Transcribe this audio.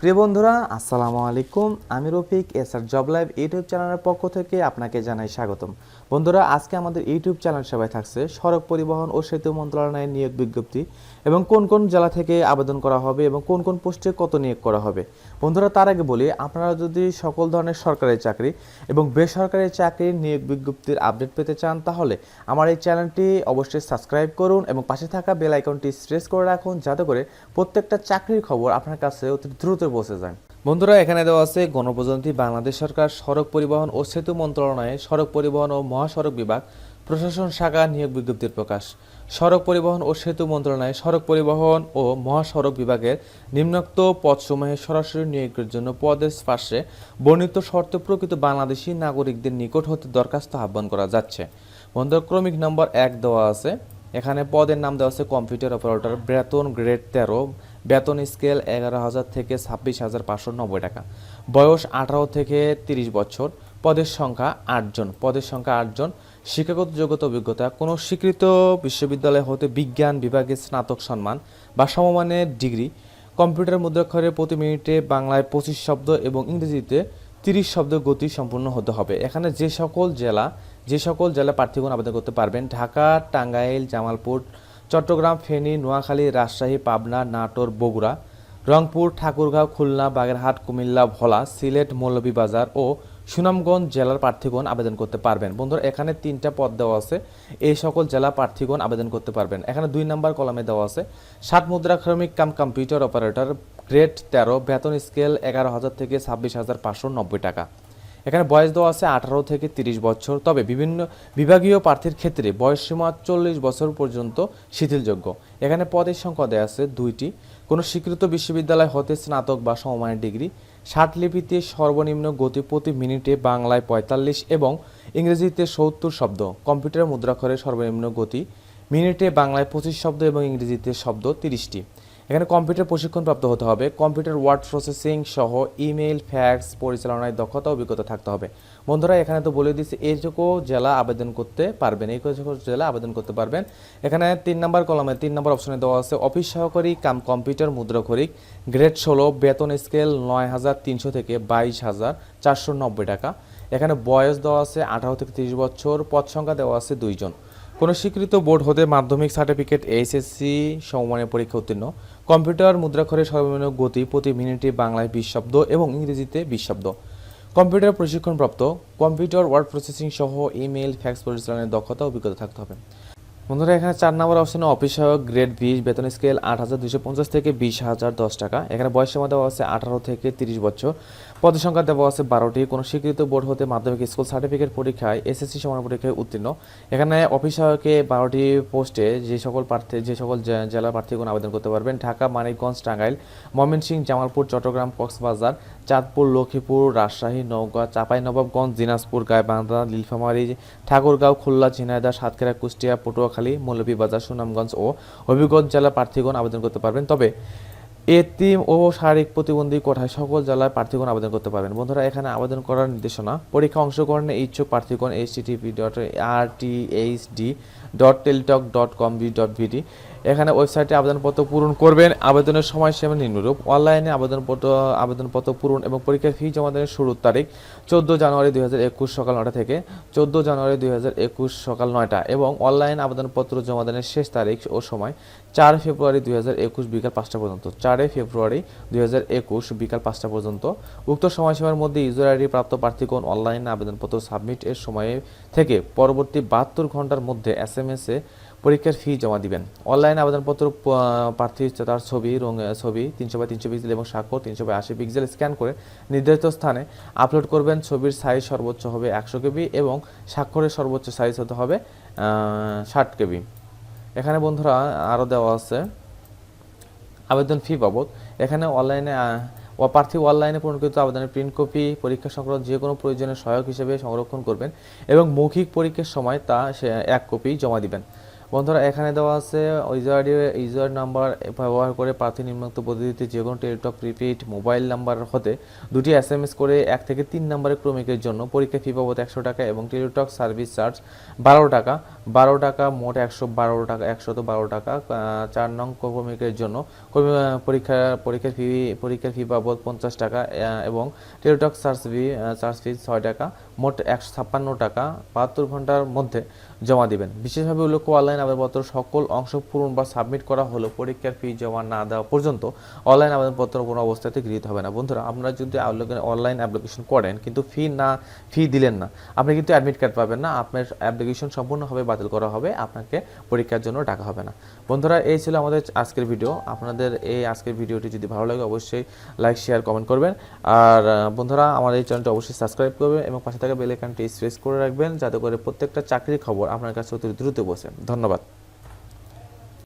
প্রিয় বন্ধুরা, আসসালামু আলাইকুম। আমি Rafiq, S R job live YouTube চ্যানেলের পক্ষ থেকে আপনাকে জানাই স্বাগতম। বন্ধুরা, আজকে আমাদের ইউটিউব চ্যানেল সেবায় থাকছে সড়ক পরিবহন ও সেতু মন্ত্রণালয়ের নিয়োগ বিজ্ঞপ্তি এবং কোন কোন জেলা থেকে আবেদন করা হবে এবং কোন কোন পোস্টে কত নিয়োগ করা হবে। বন্ধুরা, তার আগে বলি, আপনারা যদি সকল ধরনের সরকারি চাকরি এবং বেসরকারি চাকরির নিয়োগ বিজ্ঞপ্তির আপডেট পেতে চান, তাহলে আমার এই চ্যানেলটি অবশ্যই সাবস্ক্রাইব করুন এবং পাশে থাকা বেল আইকনটি স্ট্রেস করে রাখুন, যাতে করে প্রত্যেকটা চাকরির খবর আপনার কাছে অতি দ্রুত পৌঁছে যায় বন্ধুরা, এখানে দেওয়া আছে, গণপ্রজাতন্ত্রী বাংলাদেশ সরকার সড়ক পরিবহন ও সেতু মন্ত্রণালয়ে সড়ক পরিবহন ও মহাসড়ক বিভাগ, প্রশাসন শাখা নিয়োগ বিজ্ঞপ্তির প্রকাশ। সড়ক পরিবহন ও সেতু মন্ত্রণালয়ে সড়ক পরিবহন ও মহাসড়ক বিভাগের নিম্নোক্ত পদসমূহে সরাসরি নিয়োগের জন্য পদের পাশে বর্ণিত শর্তে প্রকৃত বাংলাদেশি নাগরিকদের নিকট হতে দরখাস্ত আহ্বান করা যাচ্ছে। বন্ধুরা, ক্রমিক নম্বর এক দেওয়া আছে। এখানে পদের নাম দেওয়া আছে কম্পিউটার অপারেটর বেতন গ্রেড তেরো বেতন স্কেল এগারো হাজার থেকে ছাব্বিশ হাজার পাঁচশো নব্বই টাকা। বয়স আঠারো থেকে তিরিশ বছর। পদের সংখ্যা আটজন। পদের সংখ্যা আটজন। শিক্ষাগত যোগ্যতা, অভিজ্ঞতা, কোনো স্বীকৃত বিশ্ববিদ্যালয় হতে বিজ্ঞান বিভাগে স্নাতক সম্মান বা সমমানের ডিগ্রি, কম্পিউটার মুদ্রাক্ষরে প্রতি মিনিটে বাংলায় পঁচিশ শব্দ এবং ইংরেজিতে তিরিশ শব্দ গতি সম্পূর্ণ হতে হবে। এখানে যে সকল জেলা, যে সকল জেলা প্রার্থীগণ আবেদন করতে পারবেন, ঢাকা, টাঙ্গাইল, জামালপুর চট্টগ্রাম, ফেনী, নোয়াখালী, রাজশাহী, পাবনা, নাটোর, বগুড়া, রংপুর, ঠাকুরগাঁও, খুলনা, বাগেরহাট, কুমিল্লা, ভোলা, সিলেট, মৌলভীবাজার ও সুনামগঞ্জ জেলার প্রার্থীগণ আবেদন করতে পারবেন। বন্ধুরা, এখানে তিনটা পদ দেওয়া আছে। এই সকল জেলা প্রার্থীগণ আবেদন করতে পারবেন। এখানে দুই নম্বর কলামে দেওয়া আছে, সাত মুদ্রা শ্রমিক কাম কম্পিউটার অপারেটর, গ্রেড তেরো, বেতন স্কেল এগারো হাজার থেকে ছাব্বিশ হাজার পাঁচশো নব্বই টাকা। এখানে বয়স দেওয়া আছে আঠারো থেকে তিরিশ বছর। তবে বিভিন্ন বিভাগীয় প্রার্থীর ক্ষেত্রে বয়সসীমা চল্লিশ বছর পর্যন্ত শিথিলযোগ্য। এখানে পদের সংখ্যা দেওয়া আছে দুইটি। কোনো স্বীকৃত বিশ্ববিদ্যালয় হতে স্নাতক বা সমমানের ডিগ্রি। লিপিতে সর্বনিম্ন গতি প্রতি মিনিটে বাংলায় পঁয়তাল্লিশ এবং ইংরেজিতে সত্তর শব্দ। কম্পিউটার মুদ্রাক্ষরে সর্বনিম্ন গতি। মিনিটে বাংলায় পঁচিশ শব্দ এবং ইংরেজিতে শব্দ তিরিশটি। এখানে কম্পিউটার প্রশিক্ষণ প্রাপ্ত হতে হবে। কম্পিউটার ওয়ার্ড প্রসেসিং সহ ইমেল ফ্যাক্স পরিচালনায় দক্ষতা, অভিজ্ঞতা থাকতে হবে। বন্ধুরা, এখানে তো বলে দিচ্ছি এইটুকু জেলা আবেদন করতে পারবেন এই জেলা আবেদন করতে পারবেন। এখানে তিন নম্বর কলমে, তিন নম্বর অপশনে দেওয়া আছে, অফিস সহকারী কাম কম্পিউটার মুদ্রাক্ষরিক, গ্রেড ষোলো, বেতন স্কেল নয় হাজার তিনশো থেকে বাইশ হাজার চারশো নব্বই টাকা। এখানে বয়স দেওয়া আছে, আঠারো থেকে তিরিশ বছর, পদ সংখ্যা দেওয়া আছে দুইজন। কোনো স্বীকৃত বোর্ড হতে মাধ্যমিক সার্টিফিকেট, এইচএসসি সমমানের পরীক্ষা উত্তীর্ণ। কম্পিউটার, মুদ্রাক্ষরে সর্বনিম্ন গতি প্রতি মিনিটে বাংলায় বিশ শব্দ এবং ইংরেজিতে বিশ শব্দ। কম্পিউটার প্রশিক্ষণপ্রাপ্ত, কম্পিউটার ওয়ার্ড প্রসেসিং সহ ইমেল ফ্যাক্স পরিচালনার দক্ষতা অভিজ্ঞতা থাকতে হবে। বন্ধুরা, এখানে চার নম্বর অপশনে অফিস সহায়ক গ্রেড বিশ, বেতন স্কেল আট হাজার দুশো পঞ্চাশ থেকে বিশ হাজার দশ টাকা। এখানে বয়স সীমা দেওয়া আছে আঠারো থেকে তিরিশ বছর। পদের সংখ্যা দেওয়া আছে বারোটি। কোনো স্বীকৃত বোর্ড হতে মাধ্যমিক স্কুল সার্টিফিকেট পরীক্ষায় এসএসসি সমান পরীক্ষায় উত্তীর্ণ। এখানে অফিস সহায়কে বারোটি পোস্টে যে সকল প্রার্থী যে সকল জে- জেলার প্রার্থীগণ আবেদন করতে পারবেন, ঢাকা, মানিকগঞ্জ, টাঙ্গাইল, ময়মনসিংহ, জামালপুর, চট্টগ্রাম, কক্সবাজার চাঁদপুর, লক্ষ্মীপুর, রাজশাহী, নওগাঁ, চাঁপাইনবাবগঞ্জ, দিনাজপুর, গাইবান্ধা, নীলফামারী, ঠাকুরগাঁও, খুলনা, ঝিনাইদহ, সাতক্ষীরা, কুষ্টিয়া, পটুয়াখালী, মৌলভীবাজার, সুনামগঞ্জ ও হবিগঞ্জ জেলা প্রার্থীগণ আবেদন করতে পারবেন। তবে এতিম ও শারীরিক প্রতিবন্ধী কোঠায় সকল জেলায় প্রার্থীগণ আবেদন করতে পারবেন। বন্ধুরা, এখানে আবেদন করার নির্দেশনা, পরীক্ষা অংশগ্রহণে ইচ্ছুক প্রার্থীগণ H TV dot R T H D dot Teletalk dot com B dot VD এখানে ওয়েবসাইটে আবেদনপত্র পূরণ করবেন। আবেদনের সময়সীমা নিম্নরূপ। অনলাইনে আবেদনপত্র আবেদনপত্র পূরণ এবং পরীক্ষার ফি জমা দেওয়ার শুরুর তারিখ চোদ্দ জানুয়ারি দুই হাজার একুশ সকাল নটা থেকে চোদ্দ জানুয়ারি দুই হাজার একুশ সকাল নয়টা এবং অনলাইন আবেদনপত্র জমা দেওয়ার শেষ তারিখ ও সময় চার ফেব্রুয়ারি দুই হাজার একুশ বিকাল পাঁচটা পর্যন্ত। চারই ফেব্রুয়ারি দুই হাজার একুশ বিকাল পাঁচটা পর্যন্ত। উক্ত সময়সীমার মধ্যে ইউজার আইডি প্রাপ্ত প্রার্থীগণ অনলাইনে আবেদনপত্র সাবমিট এর সময়ে থেকে পরবর্তী বাহাত্তর ঘণ্টার মধ্যে এস এম এস এ পরীক্ষার ফি জমা দিবেন। অনলাইন আবেদনপত্র প্রার্থী তার ছবি রং ছবি, তিনশো বাই তিনশো পিক্সেল এবং স্বাক্ষর, তিনশো বাই আশি পিক্সেল স্ক্যান করে নির্ধারিত স্থানে আপলোড করবেন। ছবির সাইজ সর্বোচ্চ হবে একশো কেবি এবং স্বাক্ষরের সর্বোচ্চ সাইজ হতে হবে ষাট কেবি। এখানে বন্ধুরা আরও দেওয়া আছে আবেদন ফি বাবদ। এখানে অনলাইনে প্রার্থী অনলাইনে পূরণকৃত আবেদনের প্রিন্ট কপি পরীক্ষা সংক্রান্ত যে কোনো প্রয়োজনীয় সহায়ক হিসেবে সংরক্ষণ করবেন এবং মৌখিক পরীক্ষার সময় তা এক কপি জমা দিবেন। বন্ধুরা, এখানে দেওয়া আছে ইউজার ইউজার নাম্বার ব্যবহার করে প্রার্থী নিম্নোক্ত পদ্ধতিতে যে কোনো টেলিটক প্রিপেইড মোবাইল নাম্বার হতে দুটি এস এম এস করে এক থেকে তিন নম্বরের ক্রমিকের জন্য পরীক্ষা ফি বাবদ একশো টাকা এবং টেলিটক সার্ভিস চার্জ বারো টাকা। বারো টাকা, মোট একশো বারো টাকা, একশত বারো টাকা চার নং ক্রমিকের জন্য পরীক্ষা, পরীক্ষার ফি পরীক্ষার ফি বাবদ পঞ্চাশ টাকা এবং Teletalk charge fee charge fee ছয় টাকা, মোট একশো ছাপ্পান্ন টাকা বাহাত্তর ঘণ্টার মধ্যে জমা দিবেন। বিশেষভাবে উল্লেখ অনলাইন আবেদনপত্র সকল অংশ পূরণ বা সাবমিট করা হলো পরীক্ষার ফি জমা না দেওয়া পর্যন্ত অনলাইন আবেদনপত্র কোনো অবস্থাতে গৃহীত হবে না। বন্ধুরা, আপনারা যদি অনলাইন অ্যাপ্লিকেশন করেন, কিন্তু ফি না, ফি দিলেন না, আপনি কিন্তু অ্যাডমিট কার্ড পাবেন না, আপনার অ্যাপ্লিকেশন সম্পূর্ণভাবে বাতিল করা হবে, আপনাকে পরীক্ষার জন্য ডাকা হবে না। বন্ধুরা, এই ছিল আমাদের আজকের ভিডিও। আপনাদের এই আজকের ভিডিওটি যদি ভালো লাগে, অবশ্যই লাইক, শেয়ার, কমেন্ট করবেন। আর বন্ধুরা আমাদের এই চ্যানেলটি অবশ্যই সাবস্ক্রাইব করবেন এবং পাশে থাকা বেল আইকনটি প্রেস করে রাখবেন, যাতে করে প্রত্যেকটা চাকরির খবর আপনার কাছে অতি দ্রুত বসে ধন্যবাদ।